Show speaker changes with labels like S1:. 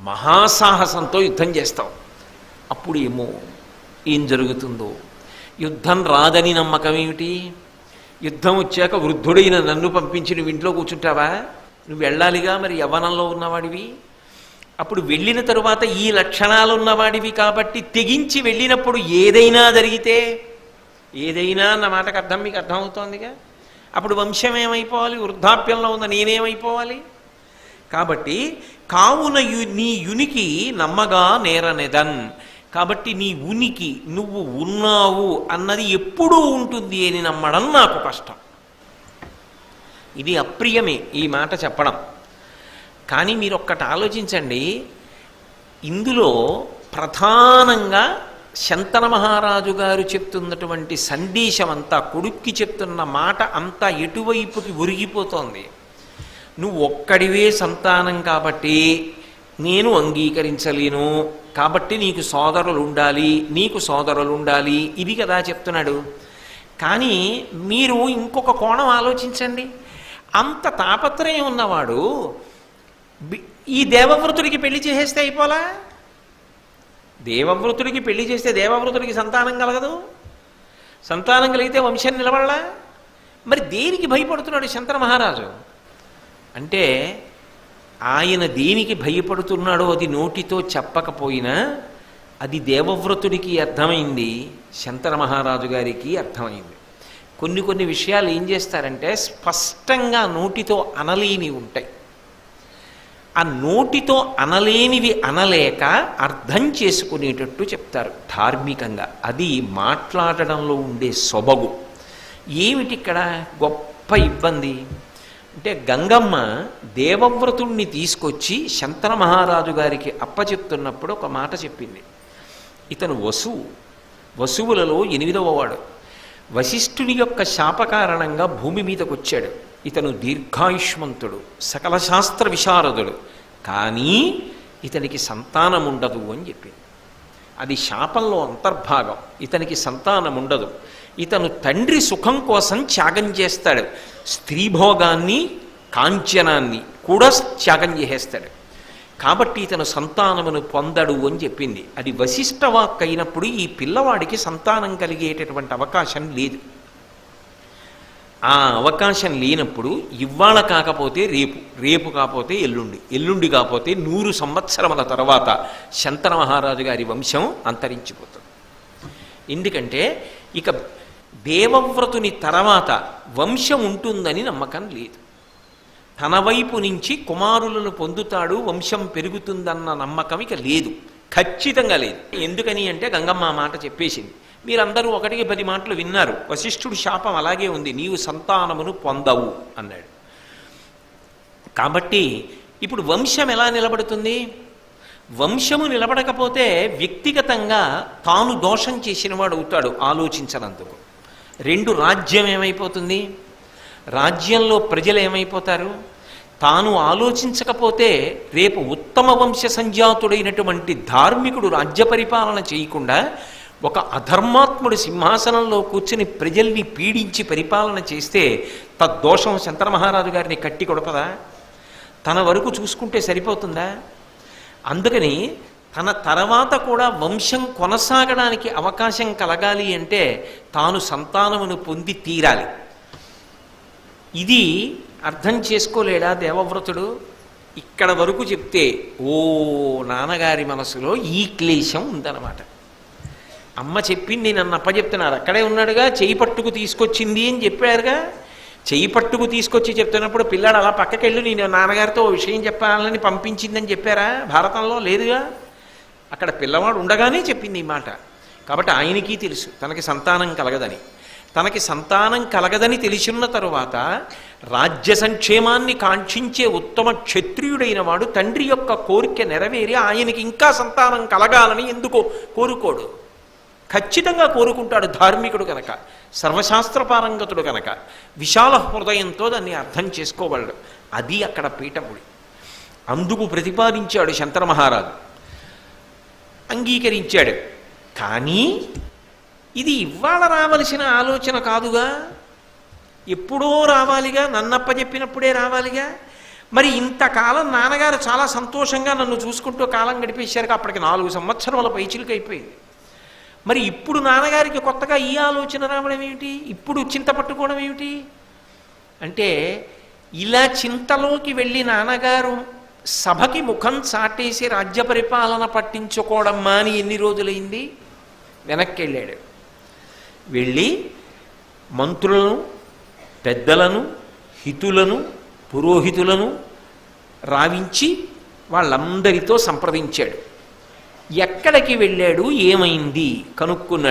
S1: మహాసాహసంతో యుద్ధం చేస్తావు అప్పుడు ఏమో ఏం జరుగుతుందో? యుద్ధం రాదని నమ్మకం ఏమిటి? యుద్ధం వచ్చాక వృద్ధుడైన నన్ను పంపించి నువ్వు ఇంట్లో కూర్చుంటావా? నువ్వు వెళ్ళాలిగా మరి యవ్వనంలో ఉన్నవాడివి? అప్పుడు వెళ్ళిన తరువాత ఈ లక్షణాలు ఉన్నవాడివి కాబట్టి తెగించి వెళ్ళినప్పుడు ఏదైనా జరిగితే ఏదైనా అన్న మాటకు అర్థం మీకు అర్థమవుతోందిగా? అప్పుడు వంశం ఏమైపోవాలి? వృద్ధాప్యంలో ఉన్న నేనేమైపోవాలి? కాబట్టి కావున యు నీ యునికి నమ్మగా నేరనెదన్. కాబట్టి నీ ఉనికి నువ్వు ఉన్నావు అన్నది ఎప్పుడూ ఉంటుంది అని నమ్మడం నాకు కష్టం. ఇది అప్రియమే ఈ మాట చెప్పడం. కానీ మీరు ఒక్కటి ఆలోచించండి ఇందులో ప్రధానంగా శంతన మహారాజు గారు చెప్తున్నటువంటి సందేశం అంతా కొడుక్కి చెప్తున్న మాట అంతా ఎటువైపుకి ఒరిగిపోతోంది? నువ్వు ఒక్కడివే సంతానం కాబట్టి నేను అంగీకరించలేను. కాబట్టి నీకు సోదరులు ఉండాలి నీకు సోదరులు ఉండాలి ఇది కదా చెప్తున్నాడు. కానీ మీరు ఇంకొక కోణం ఆలోచించండి. అంత తాపత్రయం ఉన్నవాడు ఈ దేవవ్రతుడికి పెళ్ళి చేసేస్తే అయిపోలా? దేవవ్రతుడికి పెళ్ళి చేస్తే దేవవ్రతుడికి సంతానం కలగదు? సంతానం కలిగితే వంశం నిలబడలా? మరి దేనికి భయపడుతున్నాడు శంకర మహారాజు? అంటే ఆయన దేనికి భయపడుతున్నాడో అది నోటితో చెప్పకపోయినా అది దేవవ్రతుడికి అర్థమైంది శంతన మహారాజు గారికి అర్థమైంది. కొన్ని కొన్ని విషయాలు ఏం చేస్తారంటే స్పష్టంగా నోటితో అనలేని ఉంటాయి. ఆ నోటితో అనలేనివి అనలేక అర్థం చేసుకునేటట్టు చెప్తారు ధార్మికంగా. అది మాట్లాడడంలో ఉండే సొబగు. ఏమిటి ఇక్కడ గొప్ప ఇబ్బంది? అంటే గంగమ్మ దేవవ్రతుణ్ణి తీసుకొచ్చి శంతన మహారాజు గారికి అప్పచెప్తున్నప్పుడు ఒక మాట చెప్పింది. ఇతను వసువు వసువులలో ఎనిమిదవ వాడు. వశిష్ఠుని యొక్క శాప కారణంగా భూమి మీదకు వచ్చాడు ఇతను దీర్ఘాయుష్మంతుడు సకల శాస్త్ర విశారదుడు. కానీ ఇతనికి సంతానం ఉండదు అని చెప్పింది. అది శాపంలో అంతర్భాగం. ఇతనికి సంతానం ఉండదు. ఇతను తండ్రి సుఖం కోసం త్యాగం చేస్తాడు. స్త్రీభోగాన్ని కాంచనాన్ని కూడా త్యాగం చేసేస్తాడు. కాబట్టి ఇతను సంతానమును పొందడు అని చెప్పింది. అది వశిష్ఠ వాక్ అయినప్పుడు ఈ పిల్లవాడికి సంతానం కలిగేటటువంటి అవకాశం లేదు. ఆ అవకాశం లేనప్పుడు ఇవాళ కాకపోతే రేపు రేపు కాకపోతే ఎల్లుండి ఎల్లుండి కాకపోతే నూరు సంవత్సరముల తర్వాత శంతన మహారాజు గారి వంశం అంతరించిపోతుంది. ఎందుకంటే ఇక దేవవ్రతుని తర్వాత వంశం ఉంటుందని నమ్మకం లేదు. తన వైపు నుంచి కుమారులను పొందుతాడు వంశం పెరుగుతుందన్న నమ్మకం ఇక లేదు. ఖచ్చితంగా లేదు. ఎందుకని అంటే గంగమ్మ మాట చెప్పేసింది. మీరందరూ ఒకటికి పది మాటలు విన్నారు. వశిష్ఠుడు శాపం అలాగే ఉంది. నీవు సంతానమును పొందవు అన్నాడు. కాబట్టి ఇప్పుడు వంశం ఎలా నిలబడుతుంది? వంశము నిలబడకపోతే వ్యక్తిగతంగా తాను దోషం చేసినవాడు అవుతాడు ఆలోచించనందుకు. రెండు రాజ్యం ఏమైపోతుంది? రాజ్యంలో ప్రజలు ఏమైపోతారు? తాను ఆలోచించకపోతే రేపు ఉత్తమ వంశ సంజాతుడైనటువంటి ధార్మికుడు రాజ్య పరిపాలన చేయకుండా ఒక అధర్మాత్ముడు సింహాసనంలో కూర్చుని ప్రజల్ని పీడించి పరిపాలన చేస్తే తద్దోషం శంకర మహారాజు గారిని కట్టి కొడపదా? తన వరకు చూసుకుంటే సరిపోతుందా? అందుకని తన తర్వాత కూడా వంశం కొనసాగడానికి అవకాశం కలగాలి అంటే తాను సంతానమును పొంది తీరాలి. ఇది అర్థం చేసుకోలేడా దేవవ్రతుడు? ఇక్కడ వరకు చెప్తే ఓ నాన్నగారి మనసులో ఈ క్లేశం ఉందన్నమాట. అమ్మ చెప్పింది నన్ను అప్పచెప్తున్నారు అక్కడే ఉన్నాడుగా చేయి పట్టుకు తీసుకొచ్చింది అని చెప్పారుగా. చేయి పట్టుకు తీసుకొచ్చి చెప్తున్నప్పుడు పిల్లాడు అలా పక్కకెళ్ళి నేను నాన్నగారితో విషయం చెప్పాలని పంపించిందని చెప్పారా? భారతంలో లేదుగా. అక్కడ పిల్లవాడు ఉండగానే చెప్పింది ఈ మాట. కాబట్టి ఆయనకి తెలుసు తనకి సంతానం కలగదని. తనకి సంతానం కలగదని తెలిసిన తరువాత రాజ్య సంక్షేమాన్ని కాంక్షించే ఉత్తమ క్షత్రియుడైన వాడు తండ్రి యొక్క కోరిక నెరవేరి ఆయనకి ఇంకా సంతానం కలగాలని ఎందుకో కోరుకోడు. ఖచ్చితంగా కోరుకుంటాడు ధార్మికుడు కనుక సర్వశాస్త్ర పారంగతుడు కనుక. విశాల హృదయంతో దాన్ని అర్థం చేసుకోగలడు అది అక్కడ పీఠముడి. అందుకు ప్రతిపాదించాడు శంకర మహారాజు. అంగీకరించాడు. కానీ ఇది ఇవాళ రావలసిన ఆలోచన కాదుగా. ఎప్పుడో రావాలిగా నన్నప్ప చెప్పినప్పుడే రావాలిగా. మరి ఇంతకాలం నాన్నగారు చాలా సంతోషంగా నన్ను చూసుకుంటూ కాలం గడిపేశారు అప్పటికి నాలుగు సంవత్సరముల పైచిలుకు అయిపోయింది మరి ఇప్పుడు నాన్నగారికి కొత్తగా ఈ ఆలోచన రావడం ఏమిటి? ఇప్పుడు చింత పట్టుకోవడం ఏమిటి? అంటే ఇలా చింతలోకి వెళ్ళి నాన్నగారు సభకి ముఖం చాటేసి రాజ్య పరిపాలన పట్టించుకోవడం మాని ఎన్ని రోజులైంది? వెనక్కి వెళ్ళాడు వెళ్ళి మంత్రులను పెద్దలను హితులను పురోహితులను రావించి వాళ్ళందరితో సంప్రదించాడు. ఎక్కడికి వెళ్ళాడు? ఏమైంది? కనుక్కున్నాడు.